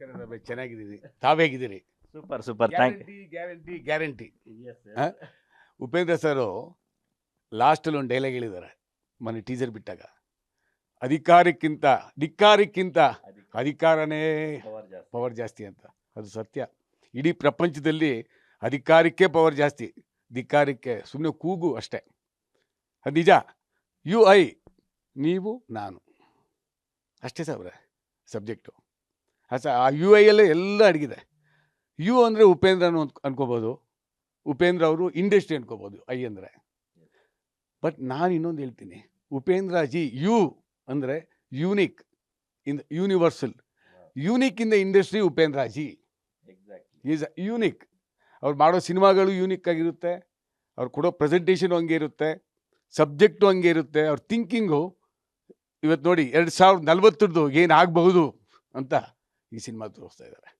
ನಮಸ್ಕಾರ ಚೆನ್ನಾಗಿದ್ದೀರಿ. ತಾವೇಗಿದ್ದೀರಿ super super thank guarantee guarantee? Upendra sir ಲಾಸ್ಟಲ್ಲಿ ಒಂದು ಡೈಲಾಗ್ ಹೇಳಿದ್ದಾರೆ ಮೊನ್ನೆ ಟೀಸರ್ ಬಿಟ್ಟಾಗ. ಅಧಿಕಾರಕ್ಕಿಂತ ಧಿಕ್ಕಾರಕ್ಕಿಂತ ಅಧಿಕಾರನೇ ಪವರ್ ಜಾಸ್ತಿ. ಅಂತ. ಅದು ಸತ್ಯ. ಇಡೀ ಪ್ರಪಂಚದಲ್ಲಿ ಅಧಿಕಾರಕ್ಕೆ ಪವರ್ ಜಾಸ್ತಿ. ಧಿಕ್ಕಾರಕ್ಕೆ ಸುಮ್ಮನೆ ಕೂಗು ಅಷ್ಟೇ. ಅದು ನಿಜ. ಯು ಐ ನೀವು ನಾನು. ಅಷ್ಟೇ ಸಾಬ್ರೆ ಸಬ್ಜೆಕ್ಟು ಆ ಯು ಐಯಲ್ಲೇ ಎಲ್ಲ ಅಡಗಿದೆ. ಯು ಅಂದರೆ ಉಪೇಂದ್ರ ಅಂತ ಅನ್ಕೋಬೋದು. ಉಪೇಂದ್ರ ಅವರು ಇಂಡಸ್ಟ್ರಿ ಅನ್ಕೋಬೋದು ಐ ಅಂದರೆ. ಬಟ್ ನಾನು ಇನ್ನೊಂದು ಹೇಳ್ತೀನಿ. ಉಪೇಂದ್ರ ಜಿ ಯು ಅಂದರೆ unique in universal. Unique in the industry Upendra ji is unique. ಅವ್ರು ಮಾಡೋ ಸಿನಿಮಾಗಳು ಯೂನಿಕ್ ಆಗಿರುತ್ತೆ. ಅವ್ರು ಕೊಡೋ ಪ್ರೆಸೆಂಟೇಷನು ಹಂಗೆ ಇರುತ್ತೆ. ಸಬ್ಜೆಕ್ಟು ಹಂಗೆ ಇರುತ್ತೆ. ಅವ್ರ ಥಿಂಕಿಂಗು ಇವತ್ತು ನೋಡಿ ಎರಡು ಸಾವಿರದ ನಲ್ವತ್ತರದ್ದು ಏನು ಆಗಬಹುದು ಅಂತ ಈ ಸಿನಿಮಾ ತೋರಿಸ್ತಾ ಇದ್ದಾರೆ.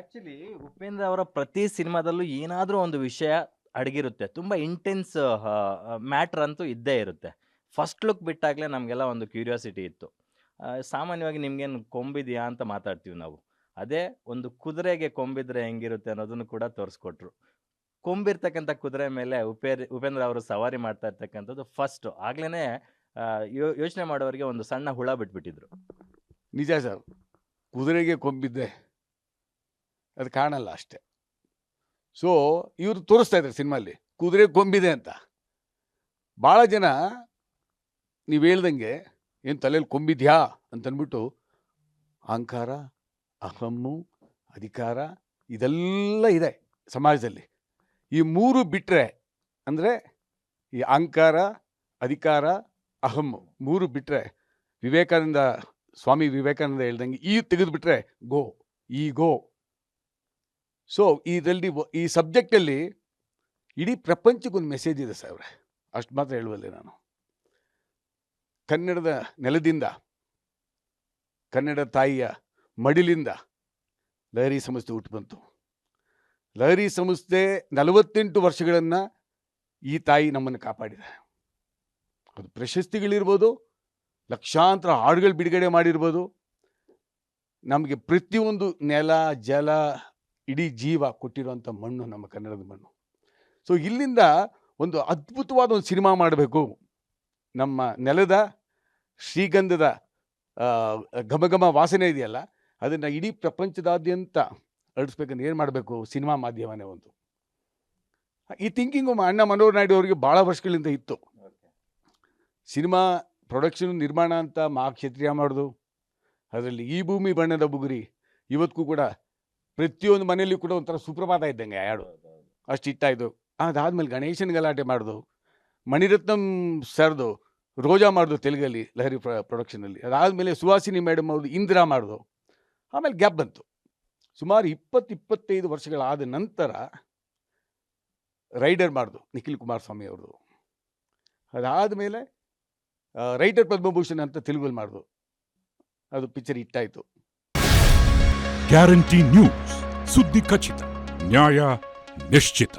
ಆಕ್ಚುಲಿ ಉಪೇಂದ್ರ ಅವರ ಪ್ರತಿ ಸಿನಿಮಾದಲ್ಲೂ ಏನಾದರೂ ಒಂದು ವಿಷಯ ಅಡಗಿರುತ್ತೆ. ತುಂಬ ಇಂಟೆನ್ಸ್ ಮ್ಯಾಟ್ರ್ ಅಂತೂ ಇದ್ದೇ ಇರುತ್ತೆ. ಫಸ್ಟ್ ಲುಕ್ ಬಿಟ್ಟಾಗಲೇ ನಮಗೆಲ್ಲ ಒಂದು ಕ್ಯೂರಿಯಾಸಿಟಿ ಇತ್ತು. ಸಾಮಾನ್ಯವಾಗಿ ನಿಮ್ಗೇನು ಕೊಂಬಿದೆಯಾ ಅಂತ ಮಾತಾಡ್ತೀವಿ ನಾವು. ಅದೇ ಒಂದು ಕುದುರೆಗೆ ಕೊಂಬಿದ್ರೆ ಹೆಂಗಿರುತ್ತೆ ಅನ್ನೋದನ್ನು ಕೂಡ ತೋರಿಸ್ಕೊಟ್ರು. ಕೊಂಬಿರ್ತಕ್ಕಂಥ ಕುದುರೆ ಮೇಲೆ ಉಪೇರ್ ಉಪೇಂದ್ರ ಅವರು ಸವಾರಿ ಮಾಡ್ತಾ ಇರ್ತಕ್ಕಂಥದ್ದು ಫಸ್ಟ್ ಆಗ್ಲೇ ಯೋಚನೆ ಮಾಡೋರಿಗೆ ಒಂದು ಸಣ್ಣ ಹುಳ ಬಿಟ್ಬಿಟ್ಟಿದ್ರು. ನಿಜ ಸರ್. ಕುದುರೆಗೆ ಕೊಂಬಿದ್ದೆ. ಅದು ಕಾಣಲ್ಲ ಅಷ್ಟೆ. ಸೊ ಇವರು ತೋರಿಸ್ತಾ ಇದ್ದಾರೆ ಸಿನಿಮಾಲ್ಲಿ, ಕುದುರೆ ಕೊಂಬಿದೆ ಅಂತ. ಭಾಳ ಜನ ನೀವು ಹೇಳ್ದಂಗೆ, ಏನು ತಲೆಯಲ್ಲಿ ಕೊಂಬಿದ್ಯಾ? ಅಂತಂದ್ಬಿಟ್ಟು ಅಹಂಕಾರ, ಅಹಮ್ಮು, ಅಧಿಕಾರ, ಇದೆಲ್ಲ ಇದೆ ಸಮಾಜದಲ್ಲಿ. ಈ ಮೂರು ಬಿಟ್ಟರೆ ಅಂದರೆ, ಈ ಅಹಂಕಾರ, ಅಧಿಕಾರ, ಅಹಮ್ಮು ಮೂರು ಬಿಟ್ಟರೆ ವಿವೇಕಾನಂದ ಸ್ವಾಮಿ ವಿವೇಕಾನಂದ ಹೇಳ್ದಂಗೆ, ಈ ತೆಗೆದುಬಿಟ್ರೆ ಗೋ, ಈ ಗೋ. ಸೊ ಇದರಲ್ಲಿ ಈ ಸಬ್ಜೆಕ್ಟಲ್ಲಿ ಇಡೀ ಪ್ರಪಂಚಕ್ಕೊಂದು ಮೆಸೇಜ್ ಇದೆ ಸಾವಿರ ಅಷ್ಟು ಮಾತ್ರ ಹೇಳುವಲ್ಲಿ ನಾನು. ಕನ್ನಡದ ನೆಲದಿಂದ ಕನ್ನಡ ತಾಯಿಯ ಮಡಿಲಿಂದ ಲಹರಿ ಸಂಸ್ಥೆ ಹುಟ್ಟು ಬಂತು. ಲಹರಿ ಸಂಸ್ಥೆ ನಲವತ್ತೆಂಟು ವರ್ಷಗಳನ್ನು ಈ ತಾಯಿ ನಮ್ಮನ್ನು ಕಾಪಾಡಿದೆ. ಅದು ಪ್ರಶಸ್ತಿಗಳಿರ್ಬೋದು ಲಕ್ಷಾಂತರ ಹಾಡುಗಳು ಬಿಡುಗಡೆ ಮಾಡಿರ್ಬೋದು. ನಮಗೆ ಪ್ರತಿಯೊಂದು ನೆಲ ಜಲ ಇಡೀ ಜೀವ ಕೊಟ್ಟಿರುವಂಥ ಮಣ್ಣು ನಮ್ಮ ಕನ್ನಡದ ಮಣ್ಣು. ಸೊ ಇಲ್ಲಿಂದ ಒಂದು ಅದ್ಭುತವಾದ ಒಂದು ಸಿನಿಮಾ ಮಾಡಬೇಕು. ನಮ್ಮ ನೆಲದ ಶ್ರೀಗಂಧದ ಘಮಘಮ ಘಮ ಘಮ ವಾಸನೆ ಇದೆಯಲ್ಲ ಅದನ್ನು ಇಡೀ ಪ್ರಪಂಚದಾದ್ಯಂತ ಹರಡಿಸ್ಬೇಕಂದ್ರೆ ಏನು ಮಾಡಬೇಕು? ಸಿನಿಮಾ ಮಾಧ್ಯಮನೇ ಒಂದು. ಈ ಥಿಂಕಿಂಗು ಅಣ್ಣ ಮನೋಹರ್ ನಾಯ್ಡು ಅವರಿಗೆ ಭಾಳ ವರ್ಷಗಳಿಂದ ಇತ್ತು. ಸಿನಿಮಾ ಪ್ರೊಡಕ್ಷನ್ ನಿರ್ಮಾಣ ಅಂತ ಮಾ ಕ್ಷತ್ರಿಯ ಮಾಡೋದು. ಅದರಲ್ಲಿ ಈ ಭೂಮಿ ಬಣ್ಣದ ಬುಗುರಿ ಇವತ್ತಿಗೂ ಕೂಡ ಪ್ರತಿಯೊಂದು ಮನೆಯಲ್ಲಿ ಕೂಡ ಒಂಥರ ಸುಪ್ರಭಾತ ಇದ್ದಂಗೆ ಹಾಡು ಅಷ್ಟು ಇಟ್ಟಾಯಿತು ಅದಾದ್ಮೇಲೆ ಗಣೇಶನ ಗಲಾಟೆ ಮಾಡೋದು. ಮಣಿರತ್ನಂ ಸರ್ದು ರೋಜಾ ಮಾಡೋದು ತೆಲುಗಲ್ಲಿ ಲಹರಿ ಪ್ರ ಪ್ರೊಡಕ್ಷನಲ್ಲಿ ಅದಾದಮೇಲೆ ಸುಹಾಸಿನಿ ಮೇಡಮ್ ಅವ್ರದ್ದು ಇಂದಿರಾ ಮಾಡೋದು. ಆಮೇಲೆ ಗ್ಯಾಪ್ ಬಂತು. ಸುಮಾರು ಇಪ್ಪತ್ತು ಇಪ್ಪತ್ತೈದು ವರ್ಷಗಳಾದ ನಂತರ ರೈಡರ್ ಮಾಡಿದು ನಿಖಿಲ್ ಕುಮಾರಸ್ವಾಮಿ ಅವ್ರದ್ದು ಅದಾದಮೇಲೆ ರೈಟರ್ ಪದ್ಮಭೂಷಣ್ ಅಂತ ತೆಲುಗಲ್ಲಿ ಮಾಡಿದ್ರು ಅದು ಪಿಕ್ಚರ್ ಹಿಟ್ಟಾಯಿತು. ಗ್ಯಾರಂಟಿ ನ್ಯೂಸ್ ಸುದ್ದಿ ಖಚಿತ ನ್ಯಾಯ ನಿಶ್ಚಿತ.